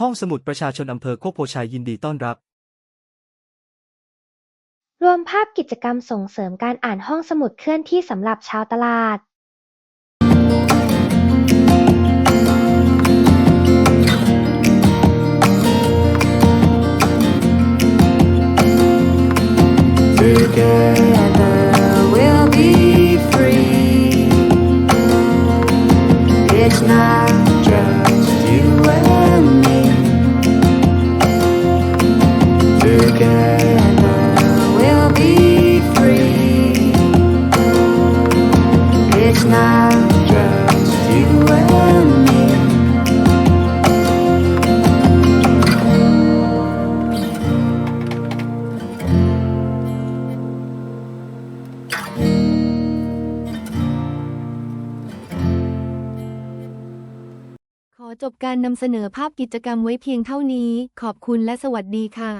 ห้องสมุดประชาชนอำเภอโคกโพชัยยินดีต้อนรับ รวมภาพกิจกรรมส่งเสริมการอ่านห้องสมุดเคลื่อนที่สำหรับชาวตลาด Together we'll be free. It's not just you and me. It's not just you and me. ขอจบการนำเสนอภาพกิจกรรมไว้เพียงเท่านี้ ขอบคุณและสวัสดีค่ะ